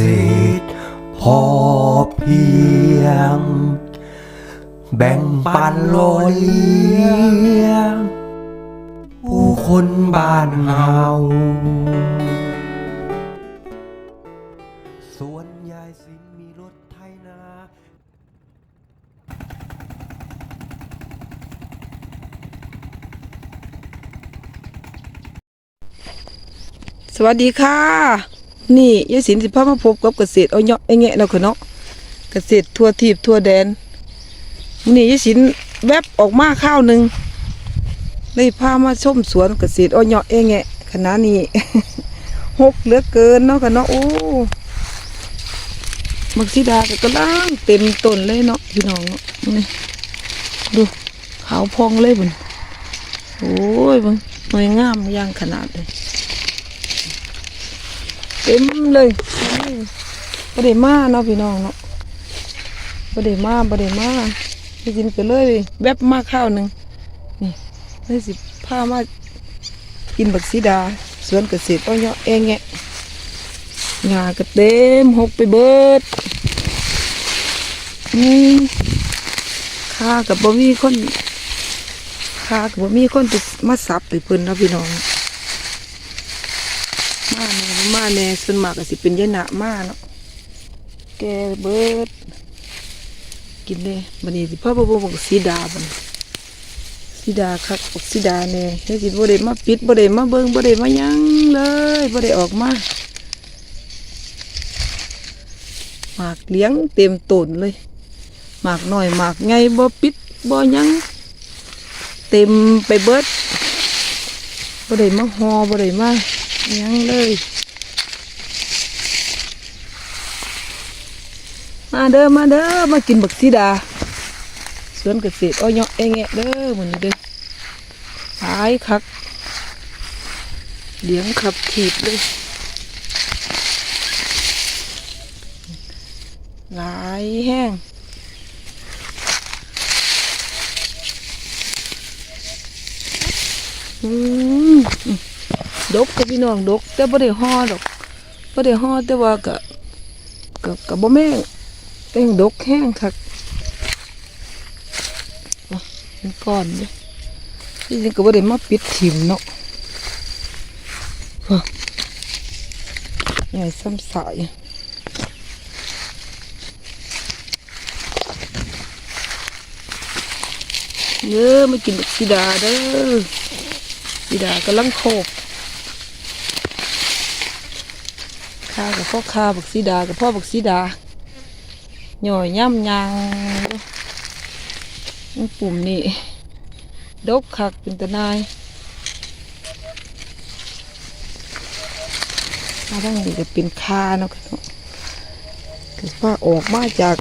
ำการเกษตรพอเพียง แบ่งปันโลเลี้ยงผู้คนบ้านเฮาสวนยายสินมีรถไถนาสวัสดีค่ะ นี่ยายสินสิพามาพบกับเกษตรเอาเนาะไอแงะเนาะค่ะเนาะเกษตรทั่วทีบทั่วแดนนี่ยายสินแวบออกมาข้าวหนึ่งเลยพามาชมสวนเกษตรเอาเนาะไอแงะขณะนี้หกเหลือเกินเนาะค่ะเนาะโอ้มักซิดาก็กำลังเต็มต้นเลยเนาะพี่น้องเนาะนี่ดูขาวพองเลยบุญโอ้ยบังหน่วยงามอย่างขนาดเลย เต็มเลยบ่ได้มาเนาะพี่น้องเนาะบ่ได้มาบ่ได้มาไปกินกันเลยแวบมาข้าวหนึ่งนี่เลยสิพามากินบักซีดาสวนเกษตรอ้อยเองแงะงาก็เต็มหกไปเบิดนี่ข้ากับบ่มีคนข้ากับบ่มีคนไปมาสับไปเพิ่นนะพี่น้อง มาแน่มาแน่ส่วนมากก็สิเป็นยายหนะมาเนาะแกเบิด กินเลยบันนี้สิพ่อบ่บ่บอกสีดาบันสีดาคักบอกสีดาแน่เฮ็ดสิบ่ได้มาปิดบ่ได้มาเบิ่งบ่ได้มายังเลยบ่ได้ออกมาหมากเลี้ยงเต็มต้นเลยหมากหน้อยหมากไงบ่ปิดบ่ยังเต็มไปเบิดบ่ได้มาหอบ่ได้มา ยังเลย มาเด้อมาเด้อมากินบักซีดาสวนเกษตรอ้อยเนาะเองะเด้อเหมือนเด้อหายคักเลี้ยงขับถีบเลยหลายแห้งอืม ดกกับพี่น้องดก แต่บ่ได้ห่อดอกบ่ได้ห่อแต่ว่าก็ก็ก็บ่แม่งแต่งดกแห้งคักอะเป็นก้อนเด้ที่จริงก็บ่ได้มาปิดถิ่มเนาะอะใหญ่ซ้ำสายเด้อมากินบักสีดาเด้อสีดากำลังโคก ข้ากับพ่อข้าบักสีดากับพ่อบักสีดาหน่อยย่ำยางปุ่มนี่ดกคักเป็นตะนายมาทั้งนี้ก็เป็นคาเนาะคือว่าออกมาจาก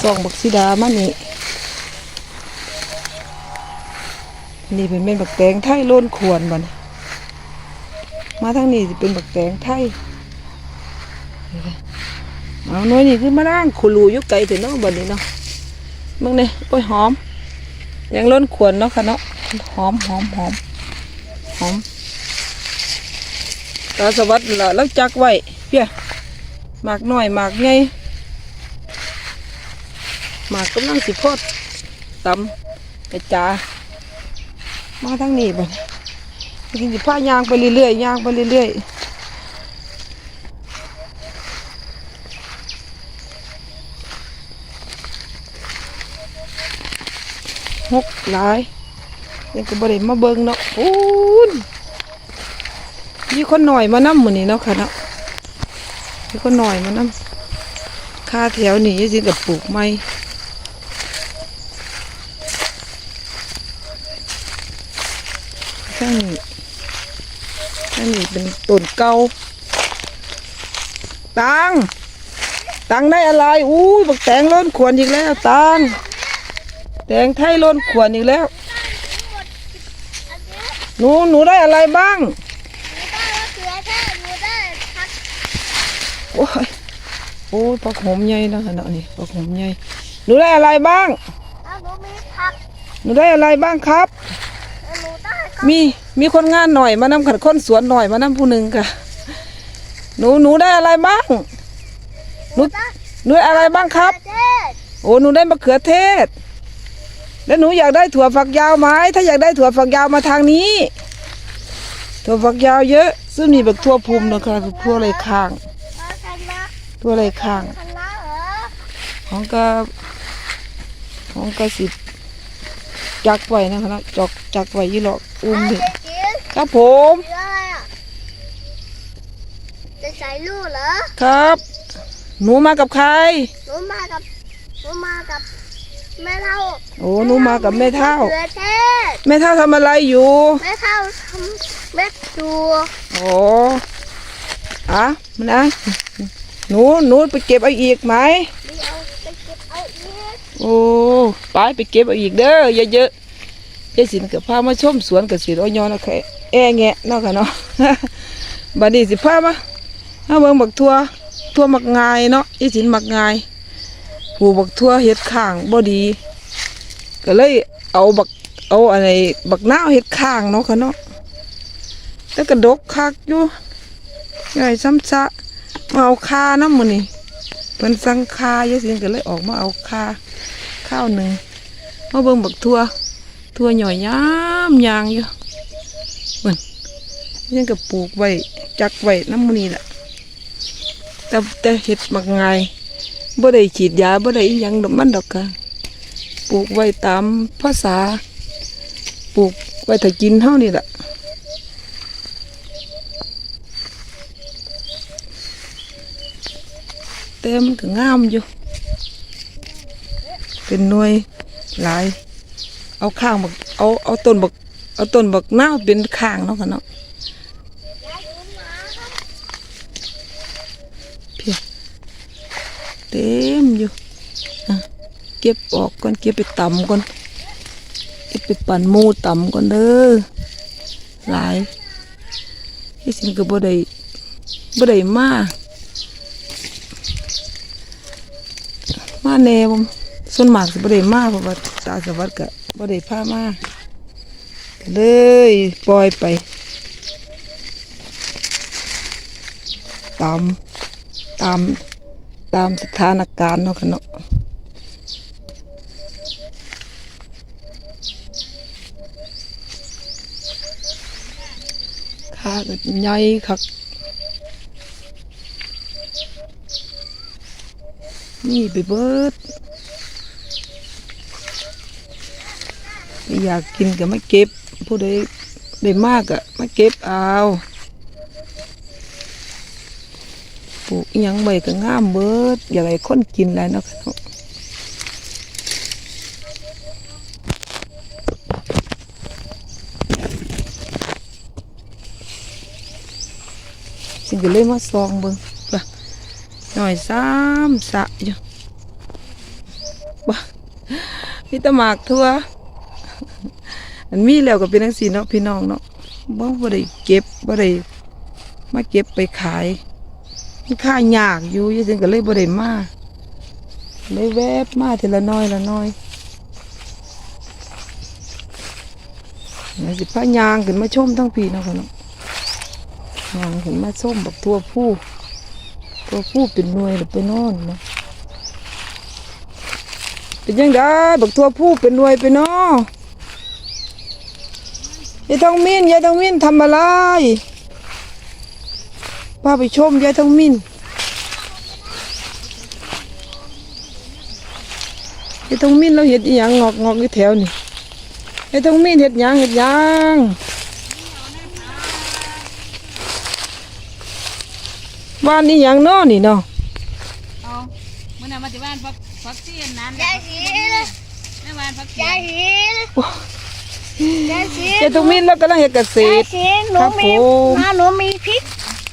ซองบักสีดามานี่นี่เป็นเม็นบักแตงไทยล้นควรบ่นมาทั้งนี้จะเป็นบักแตงไทย เอาหน่วยนี่คือมาร่างขุลูยุกไก่ถึงเนาะบัดนี้เนาะมึงเนี่ยโอ้ยหอม ยังล้นขวนเนาะค่ะเนาะหอมหอมหอมหอมตาสวัสดิ์ละแล้วจักไว้เพี้ยหมากน้อยหมากใหญ่หมากกำลังสิโพดตำกระจามาทางนี้บัดนี้กินสิผ้ายางไปเรื่อยๆยางไปเรื่อยๆ หกหลายยังก็บ่ได้มาเบิงเนาะโอ้ยมีคนหน่อยมานำมื้อนี้เนาะค่ะเนาะมีคนหน่อยมานำค่าแถวนี้สิกับปลูกไม้ข้างนี้ข้างนี้เป็นต้นเก่าตังตังได้อะไร อู้ยบักแตงล้นขวนอีกแล้วตัง แตงไทยล้นขวนอีกแล้ว หนูหนูได้อะไรบ้างโอ้ยโอ้ยผักหอมใหญ่นะขนาดนี้ผักหอมใหญ่หนูได้อะไรบ้าง หนูได้อะไรบ้างครับ มีมีคนงานหน่อยมานำขัดคนสวนหน่อยมานำผู้หนึ่งค่ะ หนูหนูได้อะไรบ้างหนูหนูได้อะไรบ้างครับ โอ้หนูได้มะเขือเทศ แล้วหนูอยากได้ถั่วฝักยาวไหมถ้าอยากได้ถั่วฝักยาวมาทางนี้ ถั่วฝักยาวเยอะ ซึ่งมีแบบทั่วภูมินะคะทั่วไรข้างมาคณะทั่วไรข้างคณะเหรอของก็ของก็สิจักไว้นะคะนะจอกจักไว้ยี่หลอกอุ้มเอาดิไปกินครับผมเรืออะไรอะจะใส่ลูกเหรอครับ หนูมากับใครหนูมากับหนูมากับแม่เท่า โอ้หนูมากับแม่เท่าเรือเทศแม่เท่าทำอะไรอยู่ แม่เท่าทำเม็ดดูโอ้อะมันนะ หนูหนูไปเก็บเอาอีกไหม เดี๋ยวไปเก็บเอาอีกโอ้ไปไปเก็บเอาอีกเด้อเยอะๆยายสินกับพามาชมสวนเกษตรอ้อยอนะแค่แอ่แงะเนาะค่ะเนาะ บัดนี้สิพามาเอาเบิ่งบักทั่วทั่วมักงายเนาะยายสินมักงายปลูกบักทั่วเฮ็ดข้างบ่ดี ก็เลยเอาบักเอาอะไรบักหน้าเฮ็ดข้างเนาะค่ะเนาะแต่กระดกคักอยู่ใหญ่ซ้ำซะมาเอาคาน้ำมื้อนี่เพิ่นสังคายายสิก็เลยออกมาเอาคาข้าวหนึ่งมาเบิ่งบักทั่วทั่วหน่อยยามยางอยู่เหมือนยังกับปลูกไว้จักไว้น้ำมันนี่แหละแต่แต่เห็ดมักง่ายบ่ได้ฉีดยาบ่ได้อิหยังดอกมันดอกค่ะ ปลูกไว้ตามภาษา ปลูกไว้ถ้ากินเท่านี่แหละแต่มันก็งามอยู่ เป็นหน่วยหลาย เอาข้างบักเอาเอาต้นบักเอาต้นบักนาวเป็นข้างเนาะค่ะเนาะเพียเต็มอยู่อะ เก็บออกก่อนเก็บไปต่ำก่อนเก็บไปปั่นมูต่ำก่อนเด้อหลายที่สิงก็บ่ได้บ่ได้มามาแน่บ่ส่วนมากสิบ่ได้มาเพราะว่าตาสวัสดิ์ก็บ่ได้พามากเลยปล่อยไปตามตามตามสถานการณ์เนาะค่ะเนาะ ข้าก็ใหญ่คักนี่ไปเบิดอยากกินก็มาเก็บ ผู้ใดได้มากก็มาเก็บเอาปลูกยังใบก็งามเบิด อยากให้คนกินแล้วเนาะคะเนาะ สิก็เลยมาซองเบิ่งป่หน่อยซ้ำสะอยู่ป่ะมีแตะหมากทั่วอันมีแล้วก็เป็นจังซี่เนาะพี่น้องเนาะบ่บ่ได้เก็บบ่ได้มาเก็บไปขายมันค่ายากอยู่ยังจังก็เลยบ่ได้มาเลยแวบมาทีละน้อยละน้อยแล้วสิพายางขึ้นมาชมทั้งพี่เนาะค่ะเนาะ ยางขึ้นมาชมแบักทั่วผู้ ตัวผู้เป็นหน่วยหรือไปนอนเนาะเป็นยังได้บักทั่วผู้เป็นหน่วยไปนาะยายทองมินยายทองมินทำอะไรพาไปชมยายทองมินยายทองมินเราเห็ดอีหยังงอกงอกอยู่แถวนี่ยายทองมินเห็ดหยังเห็ดหยัง บ้านนี้หยังเนาะนี่เนาะเอามื่อนั้นมาที่บ้านพักพักเสียนนั้นยายสีแม่บ้านพักเสียยายนสียายสียายทองมินเรากำลังเห็ดเกษยายตรสีหนูครับมีผมมาหนูมีพริก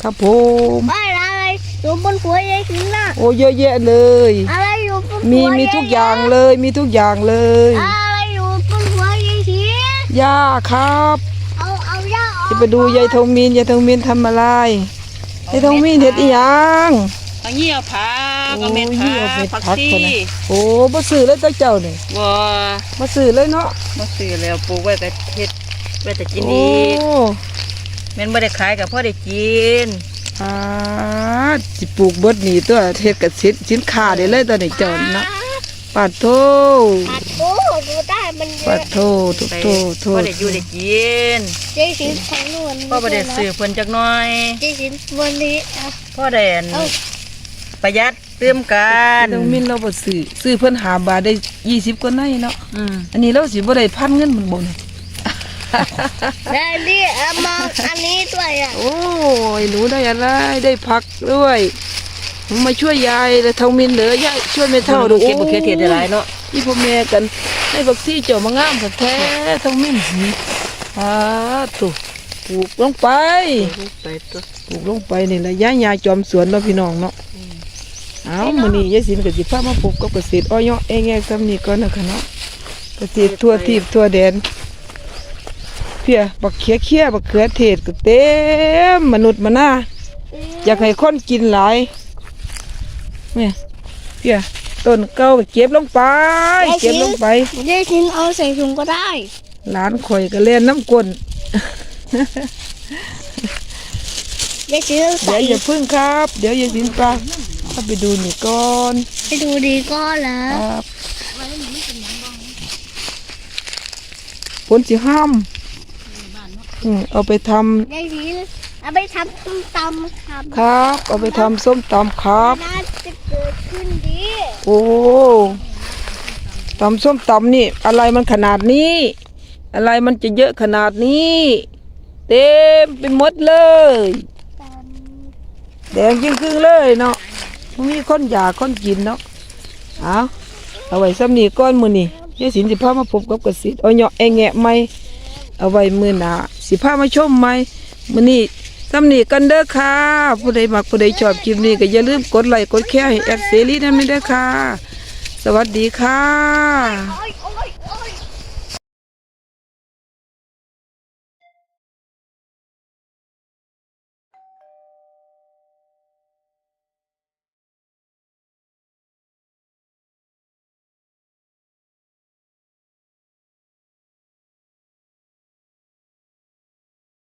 ครับผมอะไรอยู่บนหัวยายสีน่ะโอ้เยอะแยะเลย อะไรอยู่บนหัวมีมีทุกอย่างเลยมีทุกอย่างเลยอะไรอยู่บนหัวยายสีย่าครับ เอาเอาย่าออกจะไปดูยายทองมีนยายทองมีนทำอะไร ยายทองมีนเห็ดอีหยังเอาเงี้ยวผักเอาเม็ดโอ้ยผัเอาเม็ดกผักผักชีคนน่ะโอ้บ่ซื้อเลยเจ้าเจ้านี่บัวบ่ซื้อเลยเนาะมาซื้อแล้วปลูกไว้แต่เฮ็ดไว้แต่กินโอ้อีกแม่นบ่ได้ขายกับพ่อได้กินอ่าสิปลูกเบดนี่ตัวเฮ็ดกับสินสินค้าได้เลยตอนนี้เจอนเนาะ ปัดโทปัดโอ้ดูได้มันเยปัอะดโททุกโทโทพ่อได้อยู่ได้กินเจ๊สินของนวลพ่อบ่ได้ซื้อเพิ่นจักหน่อยเจ๊สินวันนี้อะพ่อได้อันเอ้าประหยัดเติมกันต้องมินเราบ่ซื้อซื้อเพิ่นหาบาทได้20กว่าในเนาะอืมอันนี้เราสิบ่ได้พันเงินมันบ่เนี่ยได้นี่เอามาอันนี้ด้วยอะโอ้ยหนูได้อะไรได้ผักด้วยหนู มาช่วยยายแล้วเท่ามินเหลือยายช่วยแม่เท่าดูเก็บบ่เคือเทียดได้หลายเนาะอีพ่อแม่กันให้บักซี่เจ้ามางามแท้ๆเท่ามินสิอ่าตุปลูกลงไปไปตัวปลูกลงไปนี่ละย่ายาจอมสวนเนาะพี่น้องเนาะเอามื้อนี้ยายสินก็สิพามาพบกับเกษตรอ้อยเองแงซำนี้ก่อนนะคะเนาะเกษตรทั่วทิพย์ทั่วแดนเพียบักเขียเขียบักเขือเทศก็เต็มมนุษย์มาหน้าอยากให้คนกินหลาย เนี่ยเพียต้นเก่าก็เก็บลงไปเก็บลงไปเจ๊สินเอาใส่ถุงก็ได้หลานข่อยก็เล่นน้ำกลนเจ๊สินเอาเดี๋ใส่ยวอย่าพึ่งครับ เดี๋ยวยายสินปลาเข้าไปดูนี่ก่อนไปดูดีก็แล้ควรับผลสิห้ามอืมเอาไปทำเจ๊สิน เอาไปทำส้มตำครับครับ เอาไปทำส้มตำครับ น่าจะเกิดขึ้นดีโอ้ตำส้มตำนี่ อะไรมันขนาดนี้ อะไรมันจะเยอะขนาดนี้ เต็มไปหมดเลย แดงยิ่งครึ่งเลยเนาะบ่มีคนอยากคนกินเนาะเอาเอาไว้ซ้ำนี้ก้อนมือนี่ยายสินสิพามาพบกับเกษตรเอาเหยาะแองแงะไหมเอาไว้มือหนาสิพามาชมไหมมือนี้ ซ้ำนีกันเด้อค่ะ ผู้ใดมักผู้ใดชอบคลิปนี้ก็อย่าลืมกดไลค์กดแชร์ให้แอดเสรีนั่นไม่ได้อค่ะ สวัสดีค่ะ